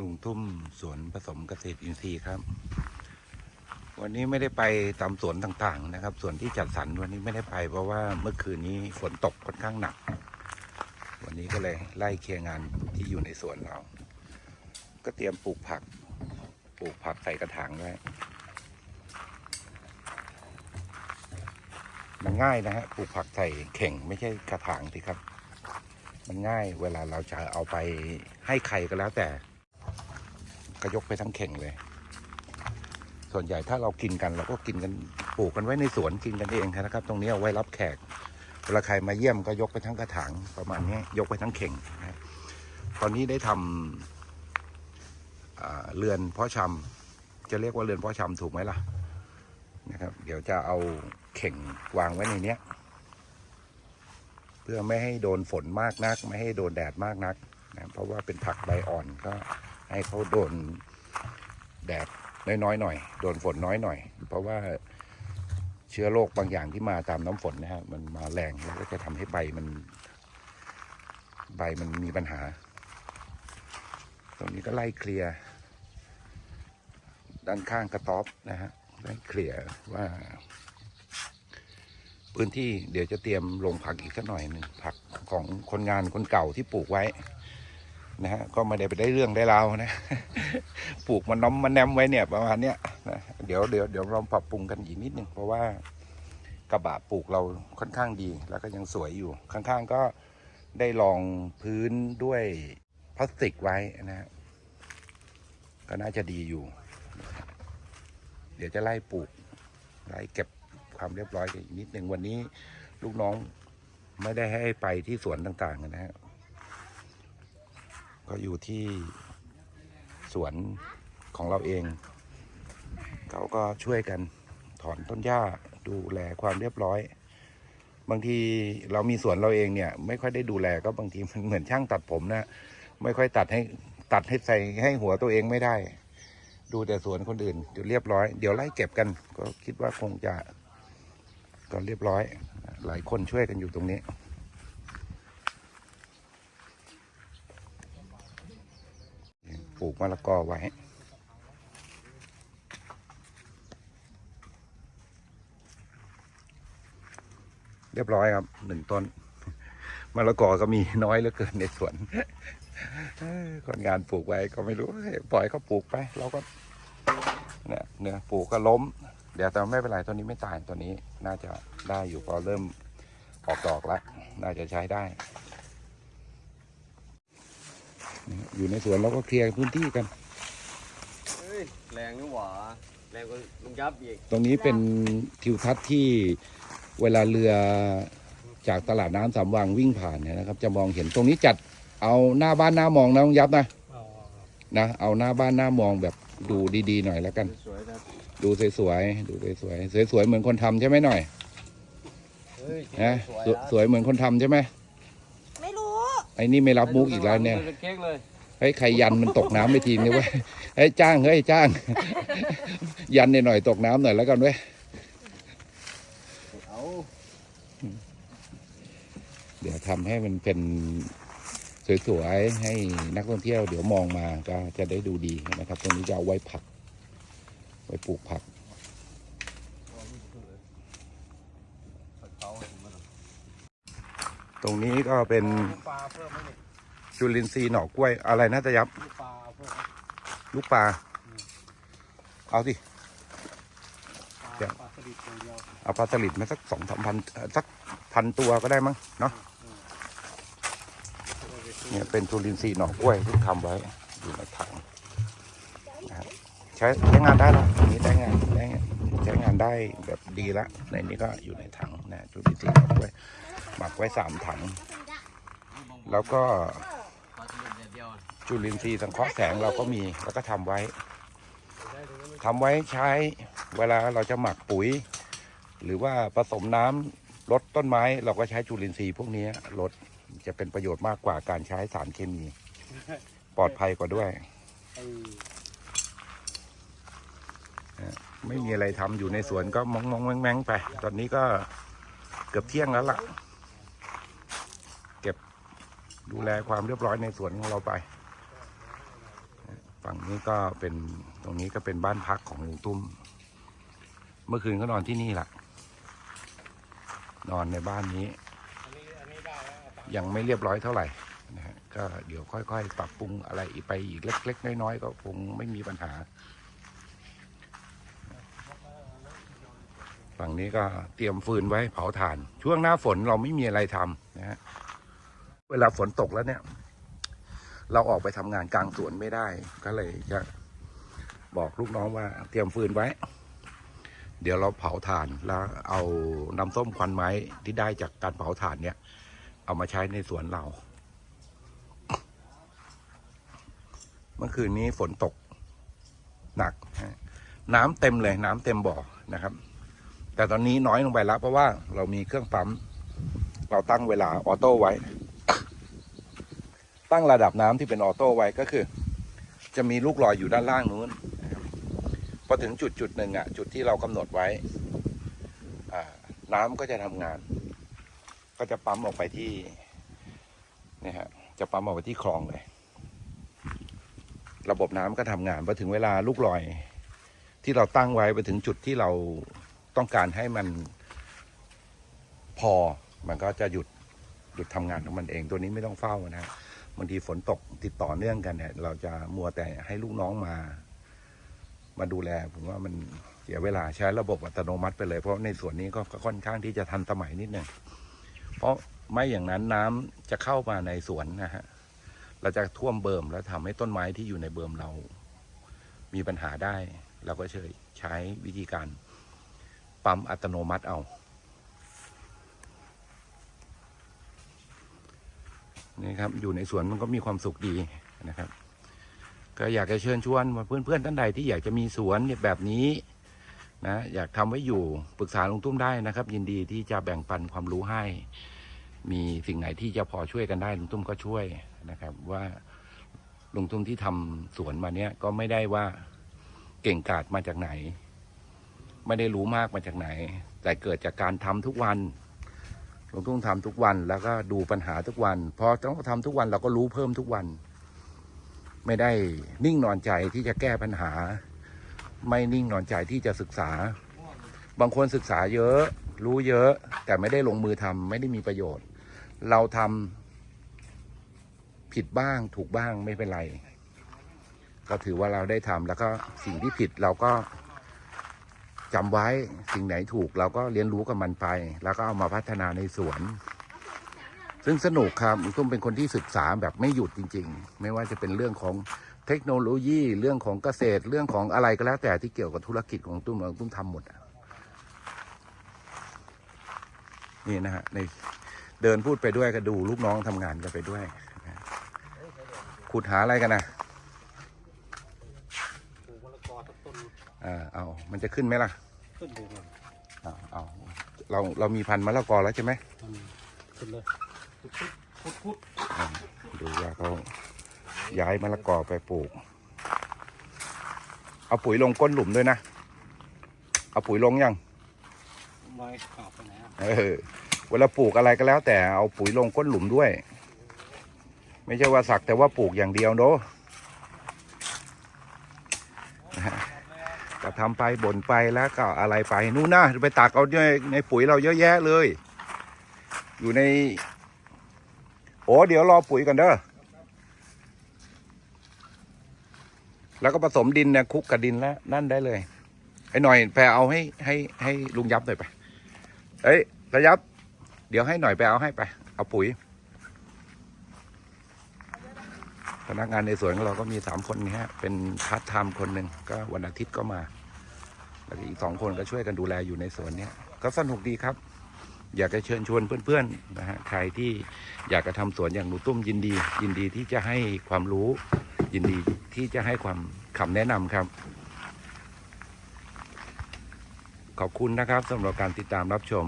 ลุงทุ่มสวนผสมเกษตรอินทรีย์ครับ วันนี้ไม่ได้ไปตามสวนต่างๆนะครับสวนที่จัดสรรวันนี้ไม่ได้ไปเพราะว่าเมื่อคืนนี้ฝนตกค่อนข้างหนัก วันนี้ก็เลยไล่เคลียร์งานที่อยู่ในสวนเรา ก็เตรียมปลูกผัก ปลูกผักใส่กระถางไว้มันง่ายนะฮะปลูกผักใส่เข่งไม่ใช่กระถางสิครับ มันง่ายเวลาเราจะเอาไปให้ใครก็แล้วแต่ ก็ยกไปทั้งเข่งเลย ส่วนใหญ่ถ้าเรากินกันเราก็กินกันปลูกกันไว้ในสวนกินกันเองนะครับ ตรงนี้เอาไว้รับแขกเวลาใครมาเยี่ยมก็ยกไปทั้งกระถางประมาณนี้ยกไปทั้งเข่งนะตอนนี้ได้ทำอ่าเรือนเพาะชำจะเรียกว่าเรือนเพาะชำถูกไหมล่ะนะครับ เดี๋ยวจะเอาเข่งวางไว้ในเนี้ย เพื่อไม่ให้โดนฝนมากนัก ไม่ให้โดนแดดมากนักนะเพราะว่าเป็นผักใบอ่อนก็ ให้เขาโดนแดดน้อยๆหน่อย โดนฝนน้อยหน่อย เพราะว่าเชื้อโรคบางอย่างที่มาตามน้ำฝนนะฮะมันมาแรงแล้วก็จะทำให้ใบมัน ใบมันมีปัญหา ตรงนี้ก็ไล่เคลียร์ด้านข้างกระต๊อบนะฮะไล่เคลียร์ว่า พื้นที่เดี๋ยวจะเตรียมลงผักอีกสักหน่อยหนึ่งผักของคนงานคนเก่าที่ปลูกไว้ นะฮะก็ไม่ได้ไปได้เรื่องได้ราวนะ ปลูกมันน้อมมันแนมไว้เนี่ยประมาณเนี้ยนะเดี๋ยวเดี๋ยวเดี๋ยวเราปรับปรุงกันอีกนิดนึงเพราะว่ากระบะปลูกเราค่อนข้างดีแล้วก็ยังสวยอยู่ข้างๆก็ได้รองพื้นด้วยพลาสติกไว้นะฮะก็น่าจะดีอยู่ เดี๋ยวจะไล่ปลูกไล่เก็บความเรียบร้อยกันอีกนิดหนึ่งวันนี้ลูกน้องไม่ได้ให้ไปที่สวนต่างๆนะฮะ ก็อยู่ที่สวนของเราเอง เขาก็ช่วยกันถอนต้นหญ้าดูแลความเรียบร้อย บางทีเรามีสวนเราเองเนี่ย ไม่ค่อยได้ดูแลก็บางทีมันเหมือนช่างตัดผมนะ ไม่ค่อยตัดให้ตัดให้ใส่ให้หัวตัวเองไม่ได้ ดูแต่สวนคนอื่นเดี๋ยวเรียบร้อย เดี๋ยวไล่เก็บกันก็คิดว่าคงจะก็เรียบร้อย หลายคนช่วยกันอยู่ตรงนี้ ปลูกมะละกอไว้ เรียบร้อยครับหนึ่งต้นมะละกอก็มีน้อยเหลือเกินในสวนคนงานปลูกไว้ก็ไม่รู้ปล่อยเขาปลูกไป เราก็เนี่ยเนี่ยปลูกก็ล้ม เดี๋ยวแต่ไม่เป็นไรตัวนี้ไม่ตายตัวนี้ น่าจะได้อยู่พอเริ่มออกดอกแล้วน่าจะใช้ได้ อยู่ในสวนเราก็เคลียร์พื้นที่กัน เฮ้ยแรงนี่หว่าแรงกว่าลุงยับอีกตรงนี้เป็นทิวทัศน์ที่เวลาเรือจากตลาดน้ำสามวังวิ่งผ่านเนี่ยนะครับ จะมองเห็นตรงนี้จัดเอาหน้าบ้านหน้ามองนะต้องยับนะนะเอาหน้าบ้านหน้ามองแบบดูดีๆหน่อยแล้วกัน สวยๆนะดูสวยๆดูสวยๆสวยๆเหมือนคนทำใช่ไหมหน่อยเฮ้ยนะสวยสวยสวยเหมือนคนทำใช่ไหมไม่รู้ ไอ้นี่ไม่รับมุกอีกแล้วเนี่ยเค้กเลยเฮ้ยใครยันมันตกน้ำไปทีนึงเว้ยเฮ้ยจ้างเฮ้ยจ้าง ยันหน่อยๆตกน้ำหน่อยแล้วกันเว้ยเอาเดี๋ยวทำให้มันเป็นสวยๆให้นักท่องเที่ยวเดี๋ยวมองมาก็จะได้ดูดีนะครับ ตรงนี้จะเอาไว้ผัก ไว้ปลูกผัก ต รงนี้ก็เป็นปลาเพิ่มไหมเนี่ยจุลินทรีย์หน่อกล้วยอะไรนะตะยับลูกปลาเพิ่มลูกปลา เอาสิปลาปลาสลิดอย่างเดียวเอาปลาสลิดมาสักสองสามพันเอ่อสักพันตัวก็ได้มั้งเนาะ เนี่ยเป็นจุลินทรีย์หน่อกล้วยที่ทำไว้อยู่ในถังนะครับใช้ใช้งานได้แล้วอันนี้ได้งานได้ใช้งานได้แบบดีละในนี้ก็อยู่ในถังนะจุลินทรีย์หน่อกล้วย หมักไว้สามถัง แล้วก็จุลินทรีย์สังเคราะห์แสงเราก็มีแล้วก็ทำไว้ทำไว้ใช้เวลาเราจะหมักปุ๋ย หรือว่าผสมน้ำลดต้นไม้ เราก็ใช้จุลินทรีย์พวกนี้ลดจะเป็นประโยชน์มากกว่าการใช้สารเคมี ปลอดภัยกว่าด้วยไม่มีอะไรทำอยู่ในสวนก็มองมองแมงแมงไป ตอนนี้ก็เกือบเที่ยงแล้วล่ะ ดูแลความเรียบร้อยในสวนของเราไป ฝั่งนี้ก็เป็นตรงนี้ก็เป็นบ้านพักของลุงตุ้ม เมื่อคืนก็นอนที่นี่แหละนอนในบ้านนี้ ยังไม่เรียบร้อยเท่าไหร่นะฮะก็เดี๋ยวค่อยๆ ปรับปรุงอะไรอีกไปอีกเล็ก ๆ น้อยๆ ก็คงไม่มีปัญหา ฝั่งนี้ก็เตรียมฟืนไว้เผาถ่าน ช่วงหน้าฝนเราไม่มีอะไรทำนะฮะ เวลาฝนตกแล้วเนี่ย เราออกไปทำงานกลางสวนไม่ได้ ก็เลยจะบอกลูกน้องว่าเตรียมฟืนไว้ เดี๋ยวเราเผาถ่านแล้วเอาน้ำส้มควันไม้ที่ได้จากการเผาถ่านเนี่ย เอามาใช้ในสวนเรา เมื่อคืนนี้ฝนตกหนัก น้ำเต็มเลย น้ำเต็มบ่อนะครับ แต่ตอนนี้น้อยลงไปแล้วเพราะว่าเรามีเครื่องปั๊มเราตั้งเวลาออโต้ไว้ ตั้งระดับน้ำที่เป็นออโต้ไว้ก็คือ จะมีลูกลอยอยู่ด้านล่างนู้นพอถึงจุดจุดหนึ่งอะ จุดที่เรากำหนดไว้น้ำก็จะทำงาน ก็จะปั๊มออกไปที่นี่ฮะจะปั๊มออกไปที่คลองเลย ระบบน้ำก็ทำงานพอถึงเวลาลูกลอย ที่เราตั้งไว้ไปถึงจุดที่เราต้องการให้มันพอมันก็จะหยุดหยุดทำงานของมันเองตัวนี้ไม่ต้องเฝ้านะฮะ บางทีฝนตกติดต่อเนื่องกันเนี่ย เราจะมัวแต่ให้ลูกน้องมา มาดูแล ผมว่ามันเสียเวลาใช้ระบบอัตโนมัติไปเลย เพราะในส่วนนี้ก็ค่อนข้างที่จะทันสมัยนิดหนึ่งเพราะไม่อย่างนั้นน้ำจะเข้ามาในสวนนะฮะเราจะท่วมเบิ่มแล้วทำให้ต้นไม้ที่อยู่ในเบิ่มเรา มีปัญหาได้ เราก็เชยใช้วิธีการปั๊มอัตโนมัติเอา นี่ครับ อยู่ในสวนมันก็มีความสุขดีนะครับ ก็อยากจะเชิญชวนเพื่อนๆท่านใดที่อยากจะมีสวนแบบนี้นะอยากทำไว้อยู่ปรึกษาลุงตุ้มได้นะครับ ยินดีที่จะแบ่งปันความรู้ให้ มีสิ่งไหนที่จะพอช่วยกันได้ลุงตุ้มก็ช่วยนะครับ ว่าลุงตุ้มที่ทำสวนมาเนี้ยก็ไม่ได้ว่าเก่งกาจมาจากไหน ไม่ได้รู้มากมาจากไหน แต่เกิดจากการทำทุกวัน ลุงตุ้มทำทุกวันแล้วก็ดูปัญหาทุกวันพอต้องทำทุกวันเราก็รู้เพิ่มทุกวัน ไม่ได้นิ่งนอนใจที่จะแก้ปัญหา ไม่นิ่งนอนใจที่จะศึกษา บางคนศึกษาเยอะ รู้เยอะ แต่ไม่ได้ลงมือทำไม่ได้มีประโยชน์ เราทำผิดบ้างถูกบ้างไม่เป็นไร ก็ถือว่าเราได้ทำแล้วก็สิ่งที่ผิดเราก็ จำไว้สิ่งไหนถูกเราก็เรียนรู้กับมันไป แล้วก็เอามาพัฒนาในสวน ซึ่งสนุกครับตุ้มเป็นคนที่ศึกษาแบบไม่หยุดจริง ๆ ไม่ว่าจะเป็นเรื่องของเทคโนโลยีเรื่องของเกษตรเรื่องของอะไรก็แล้วแต่ที่เกี่ยวกับธุรกิจของตุ้มตุ้มทำหมดนี่นะฮะในเดินพูดไปด้วยก็ดูลูกน้องทำงานกันไปด้วยขุดหาอะไรกันนะ ปลูกมะละกอสักต้น อ่าเอา มันจะขึ้นไหมล่ะ ขึ้นเลยมันเอาเอาเราเรามีพันธุ์มะละกอแล้วใช่ไหมขึ้นเลยพุดพุดพุดอ่าดูว่าเขาย้ายมะละกอไปปลูก เอาปุ๋ยลงก้นหลุมด้วยนะ เอาปุ๋ยลงยังไม่ขาบไปไหนอะเออเวลาปลูกอะไรก็แล้วแต่เอาปุ๋ยลงก้นหลุมด้วย ไม่ใช่ว่าสักแต่ว่าปลูกอย่างเดียวโนนะฮะ ก็ทำไปบ่นไปแล้วก็อะไรไปนู่นนะไปตักเอาในในปุ๋ยเราเยอะแยะเลย อยู่ใน โอ้เดี๋ยวรอปุ๋ยก่อนเด้อแล้วก็ผสมดินเนี่ยคลุกกับดินแล้วนั่นได้เลยไอ้หน่อยแปลเอาให้ให้ให้ลุงยับหน่อยไปเอ้ยระยับ เดี๋ยวให้หน่อยไปเอาให้ไป เอาปุ๋ยพนักงานในสวนของเราก็มีสามคนนี่ฮะเป็นพาร์ทไทม์คนหนึ่งก็วันอาทิตย์ก็มา แล้วอีกสองคนก็ช่วยกันดูแลอยู่ในสวนเนี้ยก็สนุกดีครับ อยากจะเชิญชวนเพื่อนๆนะฮะใครที่อยากจะทำสวนอย่างหนูตุ้มยินดี ยินดีที่จะให้ความรู้ ยินดีที่จะให้ความคำแนะนำครับ ขอบคุณนะครับสำหรับการติดตามรับชม